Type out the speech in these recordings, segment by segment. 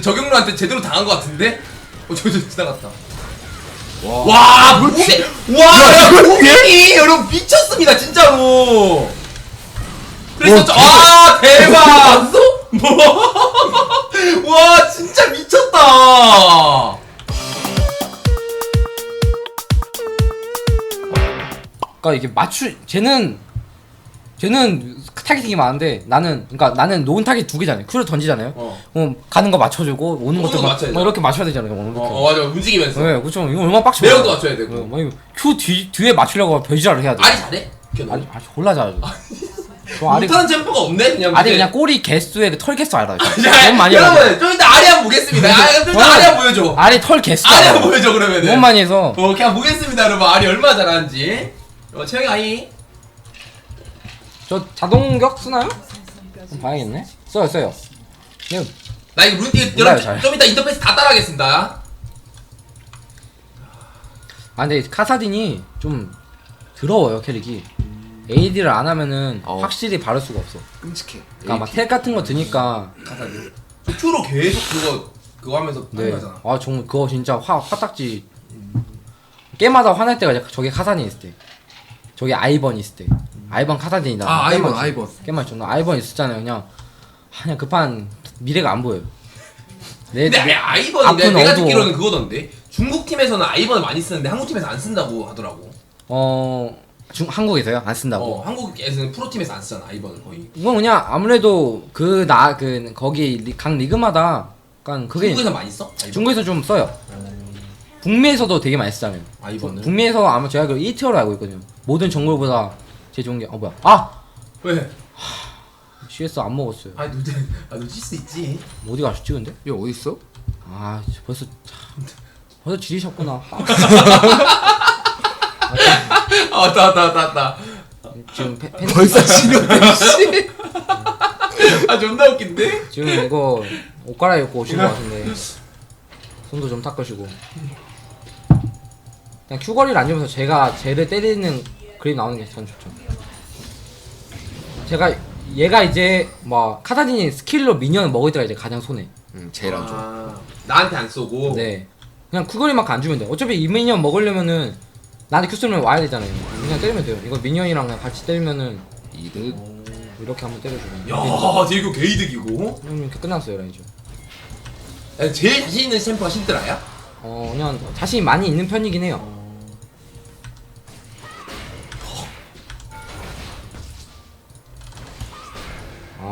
저격루한테 제대로 당한 것 같은데? 어, 저, 저 지나갔다. 와. 와, 무빙! 와, 야, 무빙이 여러분 미쳤습니다, 진짜로! 그래서, 저, 아, 대박! 뭐? 와, 진짜 미쳤다! 그러니까 이게 맞추 쟤는 쟤는 타겟팅이 많은데 나는 그러니까 나는 놓은 타겟 두 개잖아요. 큐를 던지잖아요. 어. 어, 가는 거 맞춰주고 오는 오는 것도 거 막, 맞춰야 뭐 돼. 이렇게 맞춰야 되잖아요. 뭐 이렇게. 어, 어, 맞아. 움직이면서. 네, 그렇죠. 이거 얼마나 빡쳐. 매력도 맞춰야 되고. 뭐 이거 큐 뒤 뒤에 맞추려고 별지랄을 해야 돼. 아리 잘해? 걔 아리 아리 졸라 잘하죠. 저 아리 못하는 챔프가 없네? 그냥. 아리. 그냥 꼬리 개수에 그 털 개수 알아. 자, 너무 많이 여러분, 해가지고. 좀 이따 아리 한번 보겠습니다. 아, 좀 이따 어. 아리 한번 보여줘. 아리 털 개수. 아리 알아. 한번 보여줘, 그러면은. 너무 많이 해서 어, 그냥 보겠습니다, 여러분. 아리 얼마나 잘하는지. 어, 채영이 아이. 저 자동격 쓰나요? 그럼 봐야겠네. 써요 써요. 그냥 나 이거 루티, 몰라요, 여러분, 잘. 좀 이따 인터페이스 다 따라하겠습니다. 아 근데 카사딘이 좀 더러워요 캐릭이 AD를 안 하면은 어. 확실히 바를 수가 없어 끔찍해. 그러니까 막 텔 같은 거 드니까 가사님. 저 큐로 계속 그거, 그거 하면서 네. 하잖아. 아 정말 그거 진짜 화, 화딱지 게임마다 화날 때가 이제 저게 카사딘 있을 때 저게 아이번 있을 때 아이번 카사딘이다 아, 아이번, 아이번. 게임만 존나 아이번 있었잖아요 그냥 그냥 급한 미래가 안 보여요 내, 근데 내- 아이- 아이번이 앞은 내가 어두워. 듣기로는 그거던데. 중국 팀에서는 아이번을 많이 쓰는데 한국 팀에서 안 쓴다고 하더라고. 어 중, 한국에서요 안 쓴다고 어, 한국에서는 프로팀에서 안 쓰잖아, 아이번을 거의. 이건 그냥 아무래도 그 나 그 거기 리- 각 리그마다 약간 그게 중국에서 많이 써? 아이번? 중국에서 좀 써요. 북미에서도 되게 많이 쓰잖아요. 아이번을? 북미에서 아마 제가 그 1티어로 알고 있거든요. 모든 정글보다 게어 뭐야? 아 왜? CS 안 먹었어요. 아, 너, 아, 놓칠 수 있지. 어디 가셨지 근데? 얘 어디 있어? 아 벌써 참, 벌써 지리셨구나. 아, 아, 왔다, 왔다, 왔다, 왔다. 지금 팬, 팬 벌써 치료돼, 씨. 아, 존나 웃긴데? 지금 이거 옷 갈아입고 오신 것 같은데 손도 좀 닦으시고 그냥 큐거리를 안 주면서 제가 쟤를 때리는 그림 나오는 게 전 좋죠 제가 얘가 이제 뭐 카사딘이 스킬로 미니언을 먹을 때가 이제 가장 손해 응, 제일 안 좋아. 아, 나한테 안 쏘고. 네 그냥 큐거리만큼 안 주면 돼 어차피 이 미니언 먹으려면은 나한테 큐 쓰면 와야 되잖아요 그냥 때리면 돼요 이거 미니언이랑 그냥 같이 때리면은 이득. 이렇게 한번 때려주면 야, 쟤 이거 개이득이고. 그럼 이렇게 끝났어요 라이즈 야, 제일 자신 있는 챔프가 신드라야? 어 그냥 자신이 많이 있는 편이긴 해요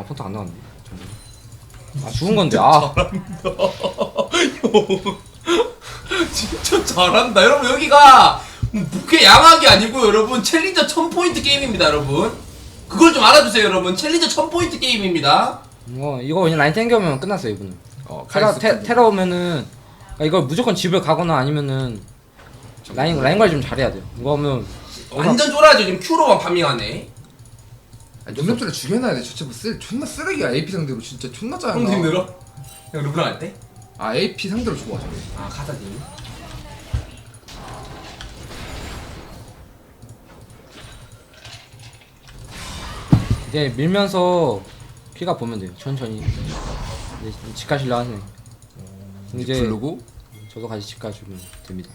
아 폰트 안 정말. 아 죽은 건데 아 진짜 잘한다. 여러분, 여기가 뭐 부캐 양악이 아니고 여러분, 챌린저 1000포인트 게임입니다, 여러분. 그걸 좀 알아주세요, 여러분. 챌린저 1000포인트 게임입니다. 이거 이거 그냥 라인 땡겨오면 끝났어요 이분은 어, 카이스 테, 칸. 테러 오면은 그러니까 이걸 무조건 집을 가거나 아니면은 라인 라인 관리 좀 잘해야 돼요 이거 하면 완전 쫄아야죠. 지금 큐로만 파밍하네. 아니, 좀전에 죽여놔야 돼. 저체 뭐 쓰, 존나 쓰레기야. AP 상대로 진짜 존나 짜증나. 형도 힘들어? 형 르브랑 할 때? 아, AP 상대로 좋아, 저게. 아, 카사딘. 이제 밀면서 피가 보면 돼요 천천히 이제 집 가실려 하네 이제 부르고 저도 같이 집 가주면 됩니다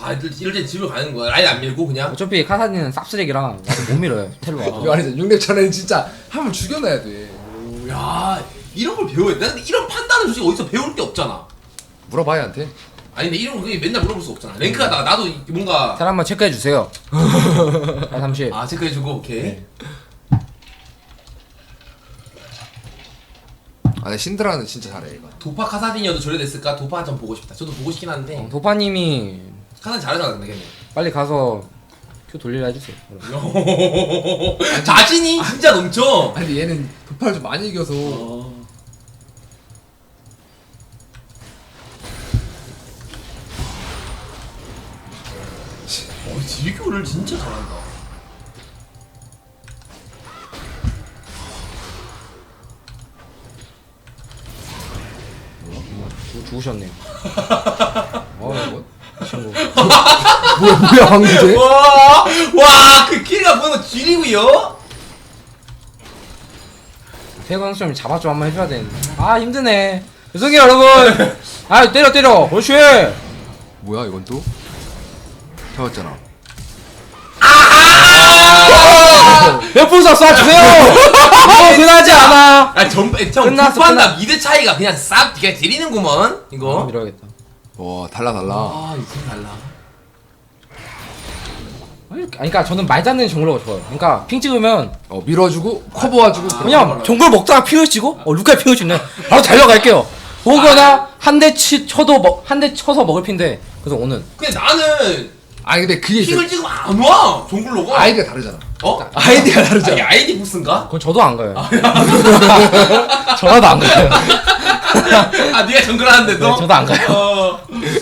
아, 이럴, 이럴 때 집을 가는 거야. 라인 안 밀고 그냥. 어차피 카사딘은 쌉쓰레기라 와서 못 밀어요 텔로 와서 이거 아니지. 6렙차는 진짜 한 번 죽여놔야 돼. 오, 야, 이런 걸 배워야 돼. 근데 이런 판단은 솔직히 어디서 배울 게 없잖아. 물어봐, 얘한테. 아니 근데 이런 거 그게 맨날 물어볼 수 없잖아. 랭크가 나 나도 뭔가 사람 한번 체크해 주세요 아 30. 아 체크해주고 오케이. 네. 아, 근데 신드라는 진짜 잘해, 얘가. 도파 카사딘이어도 저래 됐을까? 도파 한 점 보고 싶다. 저도 보고 싶긴 한데 어, 도파님이 카사딘 잘하잖아 근데 걔는. 빨리 가서 큐 돌리라 해주세요 자신이 진짜 넘쳐. 아니, 얘는 도파를 좀 많이 이겨서. 어, 딜교를 진짜 잘한다. 죽, 죽으셨네요 어 뭐? 이 친구 뭐야, 뭐야, 쟤? 와, 와, 그 킬가 보는 거 딜이고요. 태권 수좀 잡아 좀 한번 해줘야 되는데 아 힘드네. 죄송해요 여러분. 아 때려 때려. 그렇지 뭐야 이건 또? 잡았잖아. 몇분 쐈어 주세요. 어 그나지 않아. 아, 전, 형, 끝났어, 두판다. 끝났- 미드 차이가 그냥 싹 그냥 지리는구먼, 어, 이거. 밀어야겠다 와 달라 달라. 아, 좀 달라. 아니 그러니까 저는 말 잡는 정글러가 좋아요. 그러니까 핑 찍으면 어 밀어주고 커버와주고 그냥 정글 먹다가 핑을 치고? 어 루카 핑을 치네. 바로 달려갈게요. 오거나 한 대 쳐도 먹, 한대 쳐서 먹을 핀데 그래서 오늘 근데 나는 아니 근데 그게 있어 픽을 찍으면 안 와, 종글로가. 아이디가 다르잖아. 어? 아이디가 아니, 다르잖아 아이디 부스인가? 그건 저도 안 가요. 저라도 안 가요 아, 네가 정글하는데도? 네, 저도 안 가요. 어,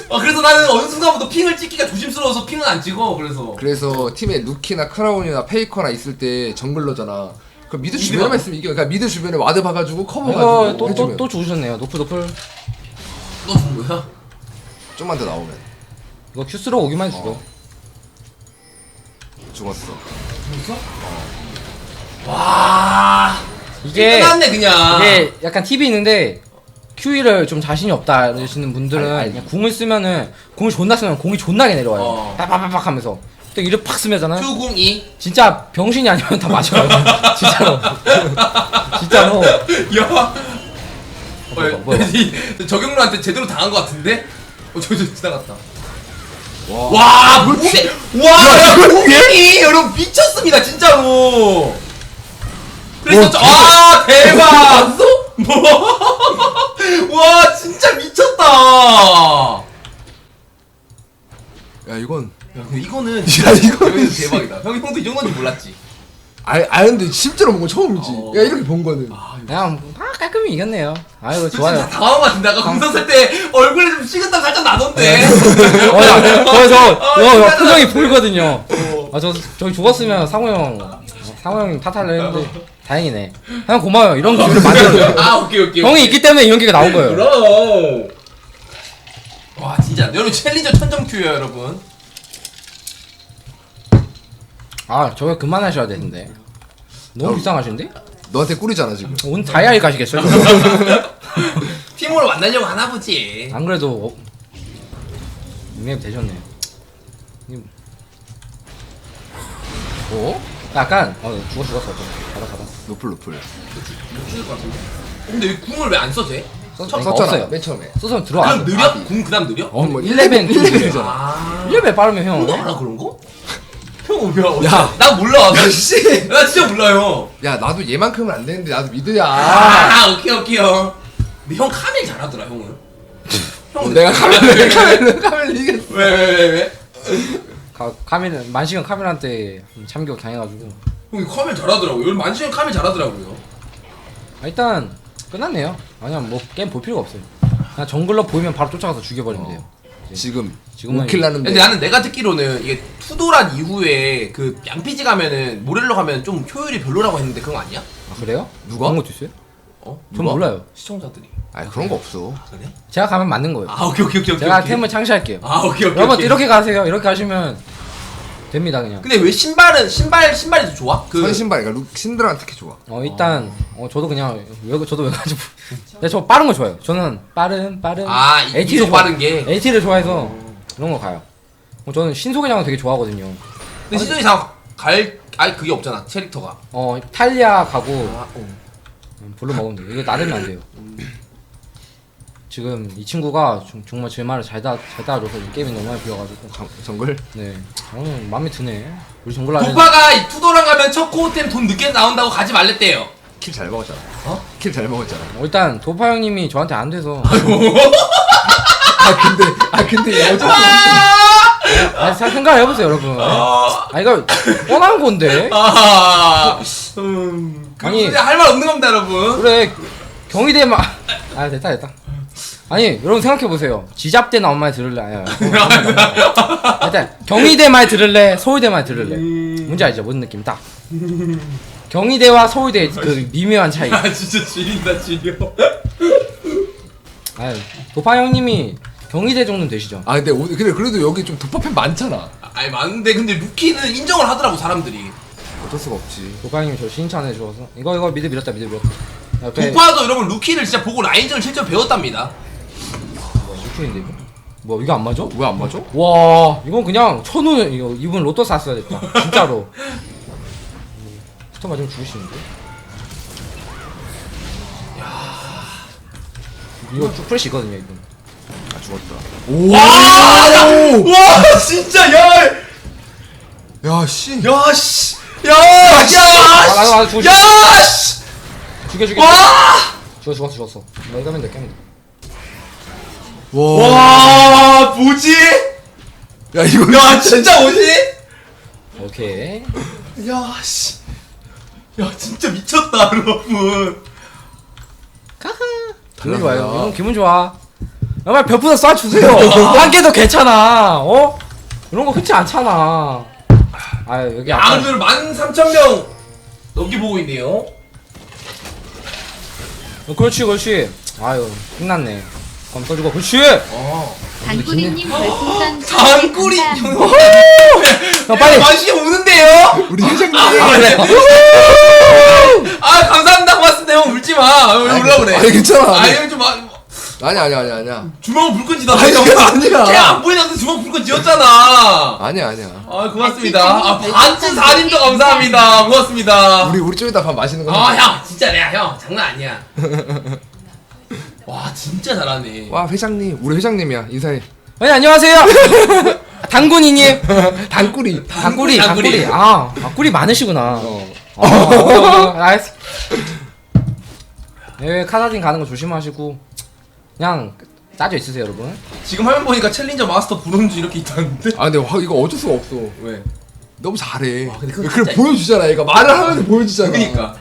어, 그래서 나는 어느 순간부터 핑을 찍기가 조심스러워서 핑은 안 찍어, 그래서. 그래서 팀에 루키나 크라운이나 페이커나 있을 때 정글러잖아 그 미드 미드 주변에만 봐. 있으면 이겨 그러니까 미드 주변에 와드 봐가지고 커버 이거 가지고 또 또 해주면 또 죽으셨네요 노플 노플 너 누구야? 좀만 더 나오면 이거 큐스로 오기만 해주죠 죽었어 와. 이게 끝났네, 그냥. 이게 약간 팁이 있는데 Q를 좀 자신이 없다 이러시는 분들은 아니, 아니. 그냥 궁을 쓰면은 궁을 존나 쓰면 공이 존나게 내려와요 어. 빡빡빡빡 하면서 또 이를 팍 쓰면잖아요 Q02. 진짜 병신이 아니면 다 맞아요 진짜로 진짜로 야. 뭐야, 어, 뭐야. 이 저격루한테 제대로 당한 것 같은데? 어, 저, 저, 지나갔다. 와, 와, 뭐지? 와, 야, 고객이 여러분 미쳤습니다, 진짜로. 그래서, 저, 아, 대박! 뭐? 와, 진짜 미쳤다! 야 이건 야, 근데 이거는, 야, 이거는 이거는 대박이다. 형, 형도 이 정도인지 몰랐지? 아, 아 근데 실제로 본거 처음이지 어. 야 이렇게 본 거는 그냥 아, 깔끔히 이겼네요 아이고 진짜 좋아요 당황한 것 같은데? 아까 공선 쓸때 얼굴에 좀 식은땀 살짝 나던데? 어, 야, 그래서 아, 어, 진짜 표정이 나- 보이거든요 어. 아저 저기 죽었으면 상호 형 상호 형 탓하려 했는데 다행이네 형 고마워요 이런 기회를 만들어 아, 오케이, 오케이. 형이 오케이. 있기 때문에 이런 기회가 나온 거예요 그럼. 와 진짜 여러분 챌린저 천점 큐예요 여러분. 아 저거 그만하셔야 되는데 너무 불쌍하신데? 너한테 꿀이잖아 지금 오늘 다이아리 가시겠어요? 팀으로 만나려고 하나 보지. 안 그래도 어, 닉네임 되셨네요 님, 어? 약간 어 죽어 죽었어 좀 가다 가다 노플 노플 못 죽을 것 같은데. 근데 왜 궁을 왜 안 써재? 써- 첫- 그러니까 썼잖아 없어요 맨 처음에 써서 들어와 그럼 느려? 궁 그다음 느려? 어, 뭐 1레벨 1레벨 잖아 아. 1레벨 빠르면 형 형도 알아 그런 거? 형 뭐야? 야. 나 몰라. 나, 씨. 나 진짜 몰라요. 야 나도 얘만큼은 안 되는데 나도 미드야 아, 오케이 오케이 형. 근데 형 카멜 잘하더라 형은. 형 내가 카멜 카멜 카멜 이겼어 왜왜 왜 왜? 가, 카밀 만시경 카밀한테 참교육 당해가지고 형이 카멜 잘하더라고요. 요즘 만시형 카멜 잘하더라고요. 아, 일단 끝났네요 아니야 뭐 게임 볼 필요가 없어요 그냥 정글러 보이면 바로 쫓아가서 죽여버리면 돼요 지금 지금은 5킬 나는데 근데 나는 내가 듣기로는 이게 투도란 이후에 그 양피지 가면은 모렐로 가면 좀 효율이 별로라고 했는데 그런 거 아니야? 아 그래요? 누가? 그런 것도 있어요? 어? 전 누가? 몰라요 시청자들이. 아 그런 거 없어 아, 그래? 제가 가면 맞는 거예요 아 오케이 오케이 오케이 제가 오케이. 템을 창시할게요 아 오케이 오케이. 여러분 오케이. 이렇게 가세요 이렇게 가시면 됩니다 그냥 근데 왜 신발은 신발 신발이 더 좋아? 그 선신발 그러니까 루, 신드라는 특히 좋아 어 일단 어 저도 그냥 왜 저도 왜 가지고 근데 저 빠른 거 좋아해요 저는 빠른 빠른 아, 이- 이속 빠른 게? LT를 좋아해서 그런 거 가요 어, 저는 신속의장을 되게 좋아하거든요 근데 시즌이 다갈 아니 그게 없잖아 캐릭터가. 어 탈리아 가고 아, 어. 음, 볼로 먹으면 돼요. 이거 나대면 안 돼요. 지금 이 친구가 좀- 정말 제 말을 잘, 다, 잘 따라줘서 이 게임이 너무 많이 비어가지고. 정, 정글? 네. 저는 마음에 드네. 우리 정글 도파가 이 투도랑 가면 첫 코어템 돈 늦게 나온다고 가지 말랬대요. 킬 잘 먹었잖아. 어? 킬 잘 먹었잖아. 어, 일단 도파 형님이 저한테 안 돼서. 아 근데 아 근데 수 없어 아, 잘 생각을 해보세요 여러분. 아, 아 이거 뻔한 건데? 아, 음, 아니. 아니 할말 없는 겁니다, 여러분. 그래 경희대만 아 됐다 됐다. 아니 여러분 생각해 보세요. 지잡대 나온 말 들을래? 아니, 아니. 일단 경희대 말 들을래? 서울대 말 들을래? 뭔지 알죠? 무슨 느낌? 딱. 경희대와 서울대 그 미묘한 차이. 아 진짜 지린다 지려. 아유 도파 형님이 경희대 정도는 되시죠? 아 근데 오, 근데 그래도 여기 좀 도파팬 많잖아. 아니 맞는데 근데 루키는 인정을 하더라고 사람들이. 어쩔 수가 없지. 형님이 저 칭찬해 주셔서. 이거 이거 미드 밀었다 미드 밀었다. 옆에 도파도 여러분 루키를 진짜 보고 라인전을 실제로 배웠답니다. 루키인데 이거? 뭐 이거 안 맞아? 왜 안 맞아? 와. 이건 그냥 천우 이거 이분 로또 샀어야 됐다. 진짜로. 스톱 맞으면 죽으시는데? 이거 쭉 프레시 있거든요 이분. 아 죽었다. 와, 와! 진짜 야, 야 씨. 야 씨, 야, 아, 나, 나, 야, 죽어, 씨, 야, 씨, 죽여 죽여 와, 죽어 죽었어 죽었어. 너 이거면 돼 깨면 돼. 와. 와, 뭐지? 야 이거. 야, 진짜 뭐지? 오케이. 야, 씨, 야, 진짜 미쳤다, 여러분. 기분 좋아요. 이건 기분 좋아. 정말 별풍선 쏴주세요. 한 개도 괜찮아. 어? 이런 거 흔치 않잖아 아 여기 아, 아까 오늘 만 삼천 명 넘게 보고 있네요. 어, 그렇지 그렇지 아유 끝났네 그럼 써주고 그렇지 어, 단꾸리님 별풍선 장꾸리 감사합니다. 형 빨리 맛이 오는데요? 우리 회장님. 아 그래 아, 감사합니다, 고맙습니다, 형 울지 마. 왜 울라 그래? 아니 괜찮아. 아니, 아니 형좀 아, 아니 아니 아니 아니야. 주먹을 불끈 쥐다. 아니, 그게 아니야. 걔안 보이는데 주먹 불끈 쥐었잖아. 아니야 아니야. 아 고맙습니다. 아 반지 사님도 감사합니다. 고맙습니다. 우리 우리 좀 이따 밥 마시는 거. 아 형 진짜 내가 형 장난 아니야. 와 진짜 잘하네. 와 회장님 우리 회장님이야 인사해. 네 안녕하세요 당군이님 단꾸리. 당구리 당구리. 당구리 아, 아 꿀이 많으시구나 어. 어, 어, 어, 알았어 네 카사딘 가는 거 조심하시고 그냥 짜져 있으세요 여러분 지금 화면 보니까 챌린저 마스터 브론즈 이렇게 있다는데. 아 근데 와, 이거 어쩔 수가 없어. 왜? 너무 잘해. 와, 근데 그건 그걸 진짜 보여주잖아. 얘가 말을 하면서 보여주잖아. 그러니까.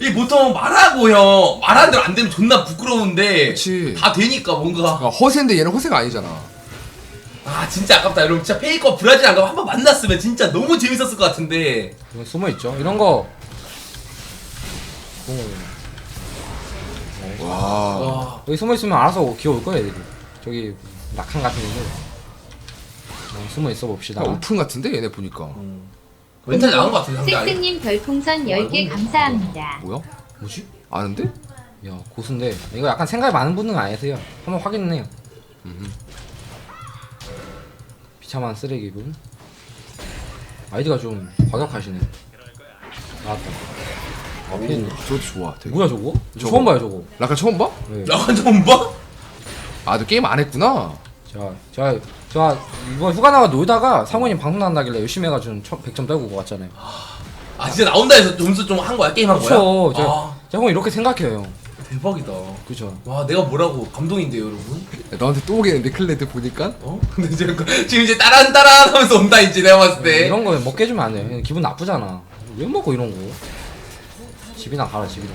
이 보통 말하고 형 말하는 대로 안 되면 존나 부끄러운데 그치. 다 되니까 뭔가 아, 허세인데 얘는 허세가 아니잖아. 아 진짜 아깝다 여러분 진짜 페이커 브라질 안 가고 한번 만났으면 진짜 너무 재밌었을 것 같은데 이거 숨어 있죠 이런 거 어, 와. 와 여기 숨어 있으면 알아서 기어올 거야 애들이. 저기 낙한 같은 데서 어, 숨어 있어 봅시다. 야, 오픈 같은데? 얘네 보니까. 멘탈 나간 것 같은데 상대 아예? 섹스님 별풍선 10개 감사합니다. 뭐야? 뭐지? 아는데? 야 고수인데. 이거 약간 생각이 많은 분은 아니세요. 한번 확인해요. 비참한 쓰레기군 아이디가 좀 과격하시네. 나왔다 아 피했네 저것도 좋아. 되게. 뭐야 저거? 저거. 처음 봐요 저거 라카 처음 봐? 네. 나간 처음 봐? 아, 너 게임 안 했구나. 제가 제가 제가 이번 휴가 나가 놀다가 상원님 방송 난다길래 열심히 해가지고 100점 떨고 왔잖아요 아 진짜 나온다 해서 점수 좀 한 거야? 게임 한 거야? 그쵸 제가, 아 제가 형 이렇게 생각해요 대박이다 그죠 와 내가 뭐라고 감동인데요 여러분 야, 너한테 또 오겠는데 클레드 보니까? 어? 근데 지금, 지금 이제 따란 따란 하면서 온다 이제 내가 봤을 때 이런 거 먹게 해주면 안 돼. 기분 나쁘잖아. 왜 먹어 이런 거? 집이나 가라 집이나.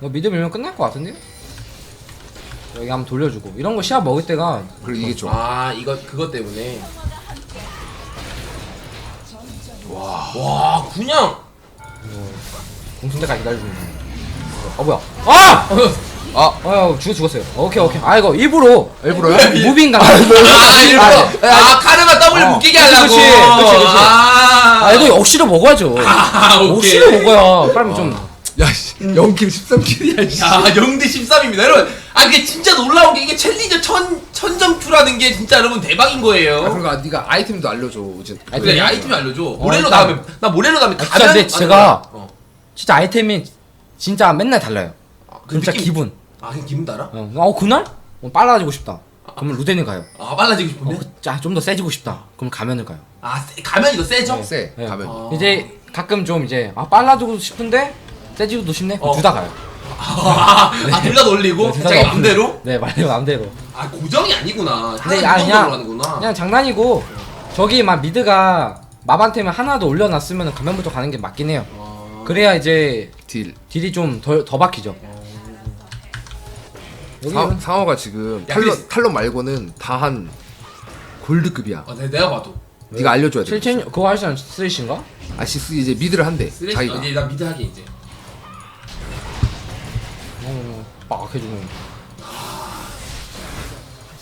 너 미드 밀면 끝날 것 같은데? 여기 한번 돌려주고 이런 거 시합 먹을 때가 그래 이게 좋아. 아 이거 그것 때문에 와 그냥 공순대까지 기다려주는 거. 어 뭐야? 아! 아, 아 죽어 죽었어요. 오케이 오케이. 아 이거 일부러 일부러요? 무빙 강. 아 일부러 아, 아 카르마 W 어, 못 끼게 그치, 하려고 그치, 그치, 그치. 아, 아 이거 억시로 먹어야죠. 아 오케이 억시로 먹어야 빨리 좀. 야, 씨, 0킬 13킬이야, 씨. 야 0대 13입니다 여러분 아 이게 진짜 놀라운 게 이게 챌린저 천, 천점 큐라는 게 진짜 여러분 대박인 아, 거예요 그러니까 네가 아이템도 알려줘. 이제. 아이템. 그래 아이템 알려줘 모렐로 나- 다음에 나 모렐로 다음에 진짜 가면 근데 제가 어. 진짜 아이템이 진짜 맨날 달라요. 아, 그 진짜 느낌- 기분. 아 기분 따라? 어, 어 그날? 어, 빨라지고 싶다. 그러면 루덴을 가요. 아 빨라지고 싶은데? 어, 자, 좀더 세지고 싶다. 그럼 가면을 가요. 아 세- 가면 이거 세죠? 세, 네. 가면. 아. 이제 가끔 좀 이제 아 빨라지고 싶은데 세지고도 싶네. 어. 둘 다 가요. 아둘 다 놀리고 네, 둘다 자기 가요. 맘대로? 네, 말대로 맘대로. 아 고정이 아니구나 근데 하나 아, 그냥 하는구나 그냥 장난이고 저기 막 미드가 마반템을 하나 더 올려놨으면 가면부터 가는 게 맞긴 해요. 아, 그래야 이제 딜. 딜이 좀더더 박히죠. 여기 사, 상어가 지금 야, 탈론, 근데- 탈론 말고는 다 한 골드급이야. 아, 내- 내가 봐도 네가 알려줘야 돼. 칠첸 그거 하시는 쓰리신가? 아시스 이제 미드를 한대. 쓰레기 자기가. 이제 나 미드 하게 이제 어, 빡 해주는.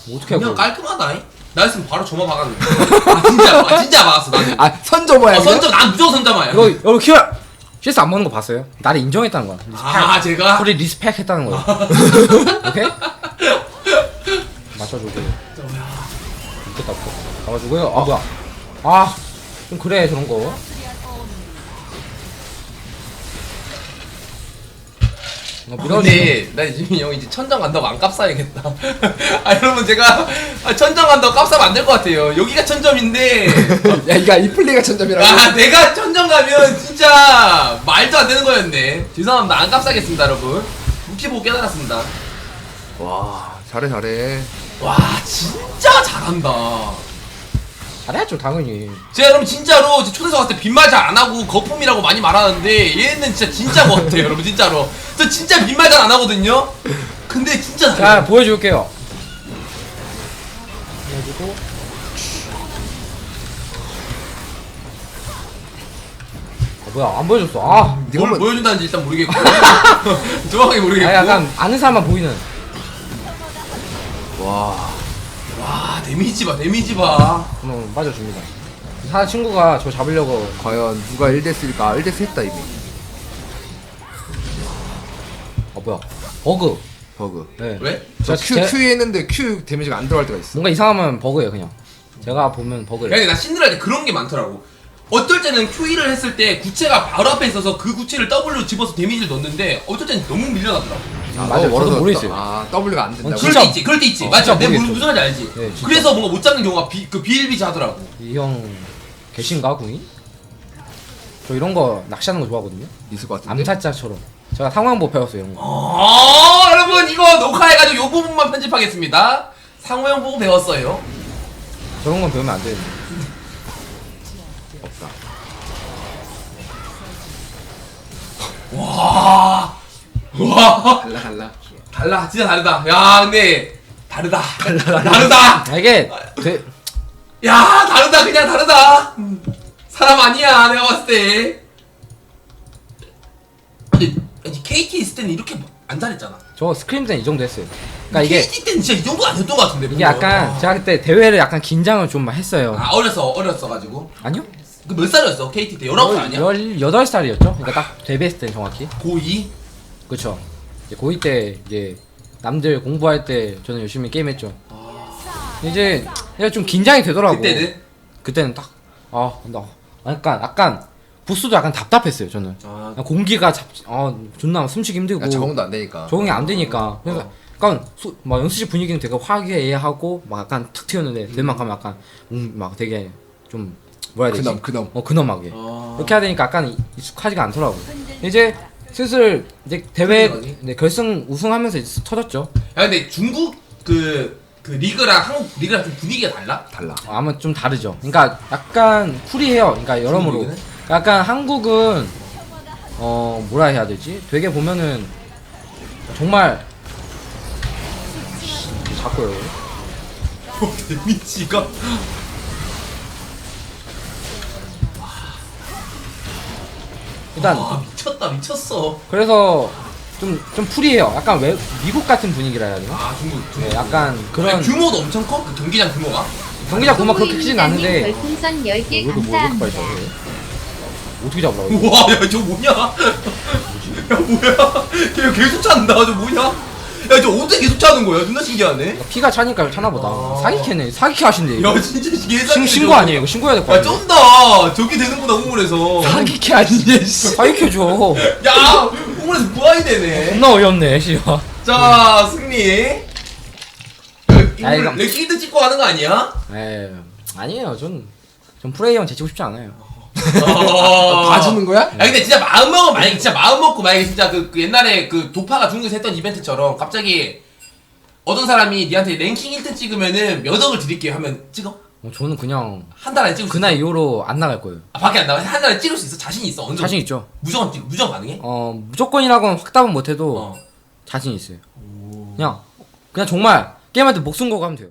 뭐 어떻게 그냥 하고? 깔끔하다 잉? 나 했으면 바로 점화 박았는데 아 진짜 아 진짜 박았어 나는 아, 선점어야. 어, 선점 난 무조건 선점아야 이거 여기 키워. CS 안 먹는 거 봤어요? 나를 인정했다는 거야. 리스펙. 아 제가 우리 리스펙 했다는 거야. 오케이? 맞춰주고. 이겼다 없고. 가가지고요. 아 뭐야? 아 좀 그래 저런 거. 어. 근데 나 지금 형 이제 천장 간다고 안 깝사야겠다. 아 여러분 제가 아, 천장 간다고 깝사면 안 될 것 같아요. 여기가 천점인데 야 이거 이 플레이가 천점이라고. 아 내가 천점 가면 안 되는 거였네. 죄송합니다 안 깝사겠습니다 여러분. 무키 보고 깨달았습니다. 와 잘해 잘해. 와 진짜 잘한다. 잘해야죠 당연히. 제가 여러분 진짜로 초대석 왔을 때 빈말 잘 안 하고 거품이라고 많이 말하는데 얘는 진짜 진짜 것 같아요 여러분 진짜로. 저 진짜 빈말 잘 안 하거든요. 근데 진짜 자 잘해요. 보여줄게요. 보여주고. 뭐야 안 보여줬어. 아. 뭘 뭐- 보여준다는지 일단 모르겠고 정확하게 모르겠고 아 약간 아는 사람만 보이는. 와. 와 데미지 봐 데미지 봐 한번 빠져줍니다. 하나 친구가 저 잡으려고 과연 누가 1대스 일까? 1대스 했다 이미. 어 뭐야 버그. 버그. 네. 왜? 저 Q 제- Q 했는데 Q 데미지가 안 들어갈 때가 있어. 뭔가 이상하면 버그예요 그냥. 제가 보면 버그예요. 근데 나 신드라 때 그런 게 많더라고 어떨 때는 Q1을 했을 때 구체가 바로 앞에 있어서 그 구체를 W 집어서 데미지를 넣는데 어떨 때는 너무 밀려나더라고 음, 맞아요. 저도 모르겠어요. 아 W가 안 된다고. 어, 그럴 진짜- 때 있지 그럴 때 있지 어, 맞아 진짜 내가 무슨 말인지 알지 네, 진짜. 그래서 뭔가 못 잡는 경우가 비, 그 비일비재하더라고 이 형 계신가 궁이? 저 이런 거 낚시하는 거 좋아하거든요. 있을 것 같은데. 암살자처럼. 제가 상황보 배웠어요 이런 거. 어 여러분 이거 녹화해가지고 요 부분만 편집하겠습니다 상호 형 보고 배웠어요 저런 건 배우면 안 되는데. 없다. 와 와. 달라 달라. 달라 진짜 다르다 야 근데 다르다 다르다 아, 이게 돼, 야 다르다 그냥 다르다 사람 아니야 내가 봤을 때 근데 아니, KT 있을 때는 이렇게 안 잘했잖아 저 스크림 때는 이 정도 했어요. 그러니까 이게 KT 때는 진짜 이 정도 아니었던 것 같은데 이게 약간 제가 그때 대회를 약간 긴장을 좀 했어요. 아 어렸어 어렸어 가지고 아니요? 그 몇 살이었어 KT 때 19살 아니야? 18살이었죠? 그러니까 딱 데뷔했을 때 정확히. 고2? 그쵸. 이제 고2 때 이제 남들 공부할 때 저는 열심히 게임했죠. 이제 내가 좀 긴장이 되더라고. 그때는? 그때는 딱, 아, 나, 약간, 약간, 보스도 약간 답답했어요, 저는. 아 그냥 공기가 잡, 아, 존나 숨쉬기 힘들고. 야 적응도 안 되니까. 적응이 안 되니까. 그래서 약간, 수, 막 연습실 분위기는 되게 화기애애하고, 막 약간 탁 튀었는데, 대만 가면 약간, 음, 막 되게 좀, 뭐라 해야 되지? 그놈 그놈. 어, 근엄하게. 아. 이렇게 해야 되니까 약간 익숙하지가 않더라고. 이제 슬슬 이제 대회? 네, 결승 우승하면서 이제 터졌죠. 야 근데 중국 그, 그 리그랑 한국 리그랑 좀 분위기가 달라? 달라. 어, 아마 좀 다르죠. 그러니까 약간 쿨이해요. 그러니까 여러모로 중국이네? 약간 한국은 어 뭐라 해야 되지? 되게 보면은 정말 자꾸요. 어, 데미지가 일단 와 미쳤다 미쳤어 그래서 좀 좀 풀이해요. 약간 외 미국 같은 분위기라 해야 되나? 아 중국 중국 네, 약간 그런 아니, 규모도 엄청 커? 그 경기장 규모가? 경기장 보면 그렇게 크진 않은데 어, 별풍선 10개 왜 이렇게 뭐 이렇게 빨리 감사합니다. 어떻게 잡으라고? 우와 야저 뭐냐 야 뭐야 걔 계속 찬다 저 뭐냐 야저 어떻게 계속 차는 거야 존나 신기하네 피가 차니까 차나 보다. 아. 사기캐네. 사기캐 하신대. 이거. 야 진짜 계산 신, 신고 아니에요? 이거 신고해야 될것야 같아. 쩐다 저기 되는구나 우물에서 사기캐 아니냐 씨. 사기캐죠. 야 우물에서 부하이 되네 겁나 어이없네, 씨발. 자 승리 야, 이거- 이거 렉키드 찍고 하는 거 아니야? 에 아니에요. 전, 전 프레이 형 제치고 싶지 않아요. 아, 봐주는 거야? 야 근데 진짜 마음 먹으면 만약에 진짜 마음 먹고 만약에 진짜 그, 그 옛날에 그 도파가 중국에서 했던 이벤트처럼 갑자기 어떤 사람이 니한테 랭킹 1등 찍으면은 몇 억을 드릴게요 하면 찍어? 어, 저는 그냥 한 달 안에 찍을 수 그날 있어? 이후로 안 나갈 거예요. 아 밖에 안 나가 한 달에 찍을 수 있어? 자신 있어? 정도? 자신 있죠. 무조건 찍 무조건 가능해? 어, 무조건이라고는 확답은 못해도 어. 자신 있어요. 그냥, 그냥 정말 게임할 때 목숨 걸고 하면 돼요.